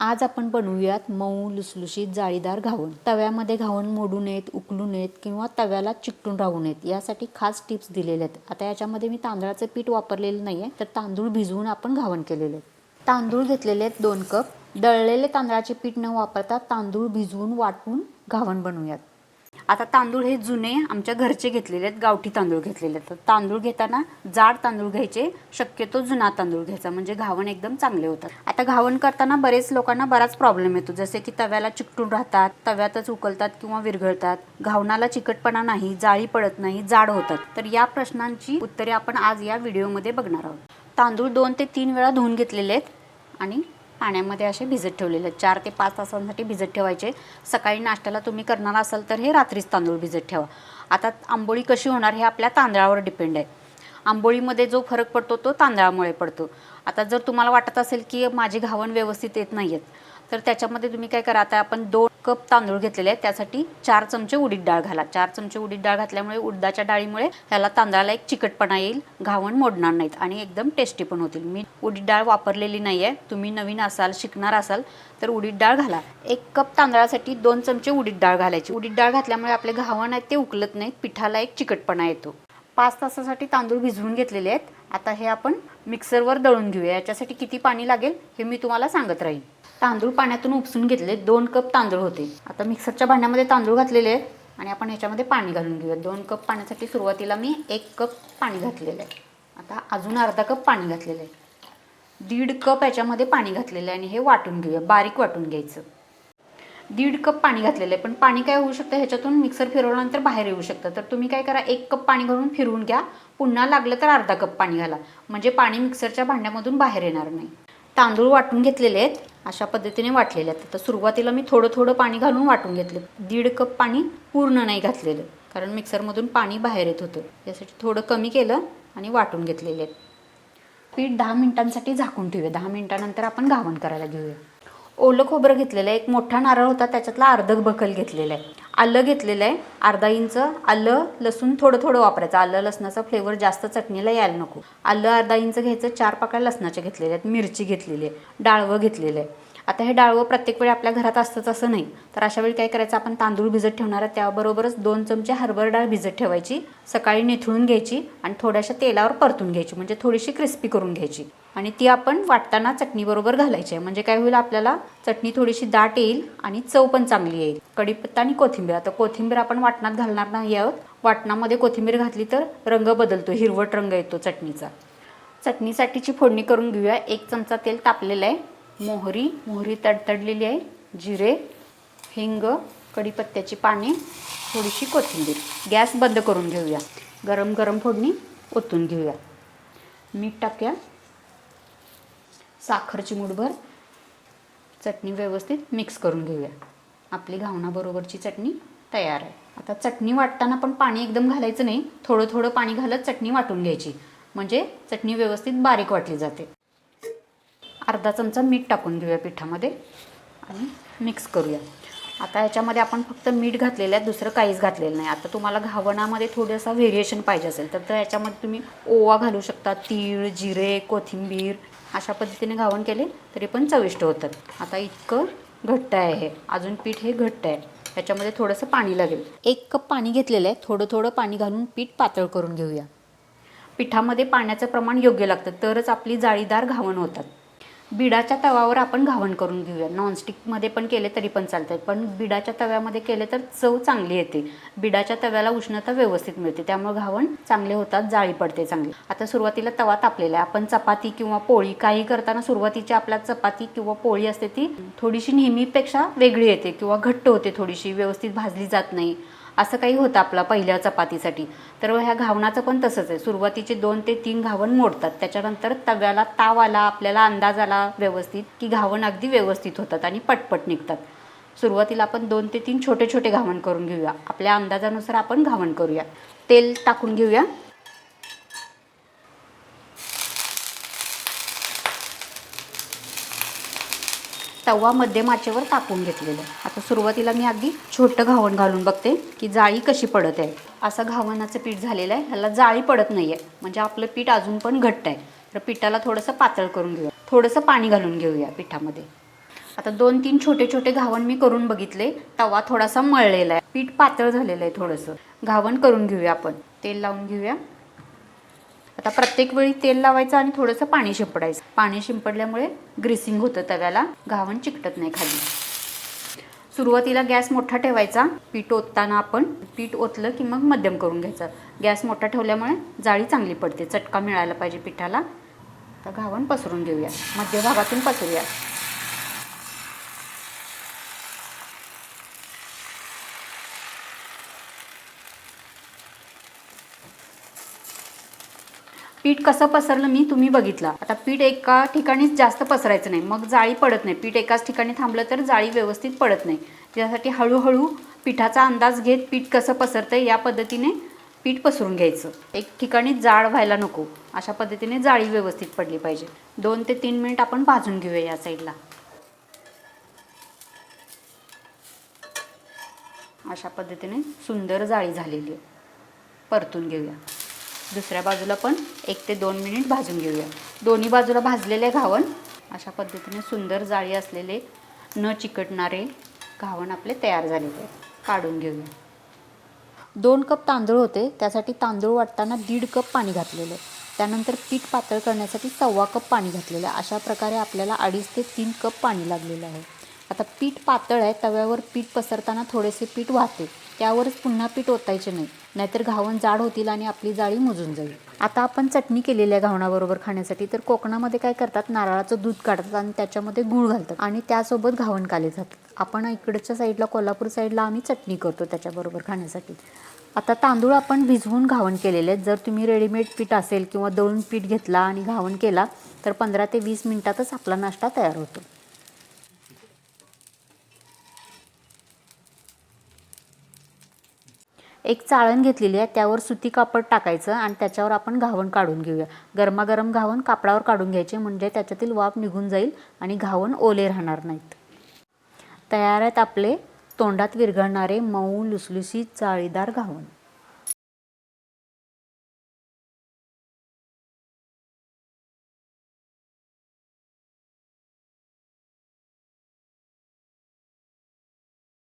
आज आपण बनवूयात मऊ लुसलुशीत जाळीदार घावण तव्यामध्ये घावण मोडू नयेत उकलू नयेत किंवा तव्याला चिकटून राहू नयेत यासाठी खास टिप्स दिलेल्या आहेत. आता याच्यामध्ये मी तांदळाचं पीठ वापरलेलं नाही आहे तर तांदूळ भिजवून आपण घावण केलेले आहेत. तांदूळ घेतलेले आहेत दोन कप. दळलेले तांदळाचे पीठ न वापरता तांदूळ भिजवून वाटून घावण बनवूयात. आता तांदूळ हे जुने आमच्या घरचे घेतलेले आहेत गावठी तांदूळ घेतलेले आहेत. तांदूळ घेताना जाड तांदूळ घ्यायचे शक्यतो जुना तांदूळ घ्यायचा म्हणजे घावण एकदम चांगले होतात. आता घावण करताना बरेच लोकांना बराच प्रॉब्लेम येतो जसे की तव्याला चिकटून राहतात तव्यातच उकलतात किंवा विरघळतात घावणाला चिकटपणा नाही जाळी पडत नाही जाड होतात. तर या प्रश्नांची उत्तरे आपण आज या व्हिडिओमध्ये बघणार आहोत. तांदूळ दोन ते तीन वेळा धुवून घेतलेले आहेत आणि पाण्यामध्ये असे भिजत ठेवलेले आहेत. चार ते पाच तासांसाठी भिजत ठेवायचे. सकाळी नाश्त्याला तुम्ही करणार असाल तर हे रात्रीच तांदूळ भिजत ठेवा. आता आंबोळी कशी होणार हे आपल्या तांदळावर डिपेंड आहे. आंबोळीमध्ये जो फरक पडतो तो तांदळामुळे पडतो. आता जर तुम्हाला वाटत असेल की माझी घावण व्यवस्थित येत नाही आहेत तर त्याच्यामध्ये तुम्ही काय करा आता आपण दोन कप तांदूळ घेतलेले आहेत त्यासाठी चार चमचे उडीद डाळ घाला. चार चमचे उडीद डाळ घातल्यामुळे उडदाच्या डाळीमुळे ह्याला तांदळाला एक चिकटपणा येईल घावण मोडणार नाहीत आणि एकदम टेस्टी पण होतील. मी उडीद डाळ वापरलेली नाही आहे तुम्ही नवीन असाल शिकणार असाल तर उडीद डाळ घाला. एक कप तांदळासाठी दोन चमचे उडीद डाळ घालायची. उडीद डाळ घातल्यामुळे आपले घावण आहेत ते उकलत नाहीत पिठाला एक चिकटपणा येतो. पाच तासासाठी तांदूळ भिजवून घेतलेले आहेत. आता हे आपण मिक्सरवर दळून घेऊया. याच्यासाठी किती पाणी लागेल हे मी तुम्हाला सांगत राहीन. तांदूळ पाण्यातून उपसून घेतले. दोन कप तांदूळ होते. आता मिक्सरच्या भांड्यामध्ये तांदूळ घातलेले आहेत आणि आपण ह्याच्यामध्ये पाणी घालून घेऊया. दोन कप पाण्यासाठी सुरुवातीला मी एक कप पाणी घातलेलं आहे. आता अजून अर्धा कप पाणी घातलेलं आहे. दीड कप याच्यामध्ये पाणी घातलेलं आहे आणि हे वाटून घेऊया. बारीक वाटून घ्यायचं. दीड कप पाणी घातलेलं आहे. पण पाणी काय होऊ शकतं? ह्याच्यातून मिक्सर फिरवल्यानंतर बाहेर येऊ शकतं. तर तुम्ही काय करा एक कप पाणी घालून फिरवून घ्या. पुन्हा लागलं तर अर्धा कप पाणी घाला. म्हणजे पाणी मिक्सरच्या भांड्यामधून बाहेर येणार नाही. तांदूळ वाटून घेतलेले आहेत. अशा पद्धतीने वाटलेले आहेत. तर सुरुवातीला मी थोडं थोडं पाणी घालून वाटून घेतले. दीड कप पाणी पूर्ण नाही घातलेलं. कारण मिक्सरमधून पाणी बाहेर येत होतं. यासाठी थोडं कमी केलं आणि वाटून घेतलेले आहेत. पीठ दहा मिनिटांसाठी झाकून ठेवूया. दहा मिनिटानंतर आपण घावण करायला घेऊया. ओलं खोबरं घेतलेलं आहे एक मोठा नारळ होता त्याच्यातला अर्ध बकल घेतलेलं आहे. आलं घेतलेलं आहे अर्धा इंच आलं लसूण थोडं थोडं वापरायचं. आलं लसणाचा फ्लेवर जास्त चटणीला यायला नको. आलं अर्धा इंच घ्यायचं चार पाकळ्या लसणाचे घेतलेले आहेत मिरची घेतलेली आहे डाळवं घेतलेलं आहे. आता हे डाळवं प्रत्येक वेळी आपल्या घरात असतंच असं नाही. तर अशा वेळी काय करायचं आपण तांदूळ भिजत ठेवणार आहे त्याबरोबरच दोन चमचे हरभर डाळ भिजत ठेवायची सकाळी निथळून घ्यायची आणि थोड्याशा तेलावर परतून घ्यायची म्हणजे थोडीशी क्रिस्पी करून घ्यायची. आणि ती आपण वाटताना चटणीबरोबर घालायची आहे. म्हणजे काय होईल आपल्याला? चटणी थोडीशी दाट येईल आणि चव पण चांगली येईल. कढीपत्ता आणि कोथिंबीर. आता कोथिंबीर आपण वाटणात घालणार नाही आहोत. वाटणामध्ये कोथिंबीर घातली तर रंग बदलतो हिरवट रंग येतो चटणीचा. चटणीसाठीची फोडणी करून घेऊया. एक चमचा तेल तापलेलं आहे. मोहरी. मोहरी तडतडलेली आहे. जिरे. हिंग. कढीपत्त्याची पाने. थोडीशी कोथिंबीर. गॅस बंद करून घेऊया. गरम गरम फोडणी ओतून घेऊया. मीठ टाकूया. साखरची मुठभर चटणी व्यवस्थित मिक्स करून घेऊया. आपली घावणाबरोबरची चटणी तयार आहे. आता चटणी वाटताना पण पाणी एकदम घालायचं नाही. थोडं थोडं पाणी घालत चटणी वाटून घ्यायची. म्हणजे चटणी व्यवस्थित बारीक वाटली जाते. अर्धा चमचा मीठ टाकून घेऊया पिठामध्ये आणि मिक्स करूया. आता याच्यामध्ये आपण फक्त मीठ घातलेलं आहे दुसरं काहीच घातलेलं नाही. आता तुम्हाला घावणामध्ये थोडंसं व्हेरिएशन पाहिजे असेल तर याच्यामध्ये तुम्ही ओवा घालू शकता. तीळ जिरे कोथिंबीर अशा पद्धतीने घावण केले तरी पण चविष्ट होतात. आता इतकं घट्ट आहे हे. अजून पीठ हे घट्ट आहे. याच्यामध्ये थोडंसं पाणी लागेल. एक कप पाणी घेतलेलं आहे. थोडं थोडं पाणी घालून पीठ पातळ करून घेऊया. पिठामध्ये पाण्याचं प्रमाण योग्य लागतं. तरच आपली जाळीदार घावण होतात. बिडाच्या तव्यावर आपण घावण करून घेऊया. नॉनस्टिकमध्ये पण केले तरी पण चालतात पण बिडाच्या तव्यामध्ये केले तर चव चांगली येते. बिडाच्या तव्याला उष्णता व्यवस्थित मिळते. त्यामुळे घावण चांगले होतात जाळी पडते चांगली. आता सुरुवातीला तवा तापलेला आहे. आपण चपाती किंवा पोळी काही करताना सुरुवातीची आपल्या चपाती किंवा पोळी असते ती थोडीशी नेहमीपेक्षा वेगळी येते किंवा घट्ट होते थोडीशी. व्यवस्थित भाजली जात नाही. असं काही होतं आपला पहिल्या चपातीसाठी. तर ह्या घावणाचं पण तसंच आहे. सुरुवातीचे दोन ते तीन घावण मोडतात. त्याच्यानंतर तव्याला ताव आला आपल्याला अंदाज आला व्यवस्थित की घावण अगदी व्यवस्थित होतात आणि पटपट निघतात. सुरुवातीला आपण दोन ते तीन छोटे छोटे घावण करून घेऊया. आपल्या अंदाजानुसार आपण घावण करूया. तेल टाकून घेऊया. तवा मध्यम आचेवर टाकून घेतलेलं. आता सुरुवातीला मी अगदी छोटं घावण घालून बघते की जाळी कशी पडत आहे. असं घावणाचं पीठ झालेलं आहे. ह्याला जाळी पडत नाही आहे म्हणजे आपलं पीठ अजून पण घट्ट आहे. तर पिठाला थोडंसं पातळ करून घेऊया. थोडंसं पाणी घालून घेऊया पिठामध्ये. आता दोन तीन छोटे छोटे घावण मी करून बघितले. तवा थोडासा मळलेला आहे. पीठ पातळ झालेलं आहे थोडंसं. घावण करून घेऊया आपण. तेल लावून घेऊया. आता प्रत्येक वेळी तेल लावायचं आणि थोडंसं पाणी शिंपडायचं. पाणी शिंपडल्यामुळे ग्रीसिंग होतं तव्याला. घावण चिकटत नाही खाली. सुरुवातीला गॅस मोठा ठेवायचा. पीठ ओतताना आपण पीठ ओतलं की मग मध्यम करून घ्यायचं. गॅस मोठा ठेवल्यामुळे जाळी चांगली पडते. चटका मिळायला पाहिजे पिठाला. तर घावण पसरून घेऊया. मध्यभागातून पसरूया. पीठ कसं पसरलं मी तुम्ही बघितला. आता पीठ एका ठिकाणीच जास्त पसरायचं नाही. मग जाळी पडत नाही. पीठ एकाच ठिकाणी थांबलं तर जाळी व्यवस्थित पडत नाही. त्यासाठी हळूहळू पिठाचा अंदाज घेत पीठ कसं पसरतं या पद्धतीने पीठ पसरून घ्यायचं. एक ठिकाणी जाळ व्हायला नको. अशा पद्धतीने जाळी व्यवस्थित पडली पाहिजे. दोन ते तीन मिनिट आपण भाजून घेऊया या साईडला. अशा पद्धतीने सुंदर जाळी झालेली आहे. परतून घेऊया. दुसऱ्या बाजूला पण एक ते दोन मिनिट भाजून घेऊया. दोन्ही बाजूला भाजलेले घावण अशा पद्धतीने सुंदर जाळी असलेले न चिकटणारे घावण आपले तयार झालेले काढून घेऊया. दोन कप तांदूळ होते त्यासाठी तांदूळ वाटताना दीड कप पाणी घातलेलं. त्यानंतर पीठ पातळ करण्यासाठी सव्वा कप पाणी घातलेलं. आहे अशा प्रकारे आपल्याला अडीच ते तीन कप पाणी लागलेलं आहे. आता पीठ पातळ आहे तव्यावर पीठ पसरताना थोडेसे पीठ वाहते. त्यावरच पुन्हा पीठ ओतायचे नाही. नाहीतर घावण जाड होतील आणि आपली जाळी मुजून जाईल. आता आपण चटणी केलेल्या घावणाबरोबर खाण्यासाठी तर कोकणामध्ये काय करतात? नारळाचं दूध काढतात आणि त्याच्यामध्ये गूळ घालतात आणि त्यासोबत घावण काले जातात. आपण इकडच्या साईडला कोल्हापूर साईडला आम्ही चटणी करतो त्याच्याबरोबर खाण्यासाठी. आता तांदूळ आपण भिजवून घावण केलेले आहेत. जर तुम्ही रेडीमेड पीठ असेल किंवा दळून पीठ घेतला आणि घावण केला तर पंधरा ते वीस मिनटातच आपला नाश्ता तयार होतो. एक चाळण घेतलेली आहे त्यावर सुती कापड टाकायचं आणि त्याच्यावर आपण घावण काढून घेऊया. गरमागरम घावण कापडावर काढून घ्यायचे म्हणजे त्याच्यातील वाफ निघून जाईल आणि घावण ओले राहणार नाहीत. तयार आहेत आपले तोंडात विरघळणारे मऊ लुसलुसीत जाळीदार घावण.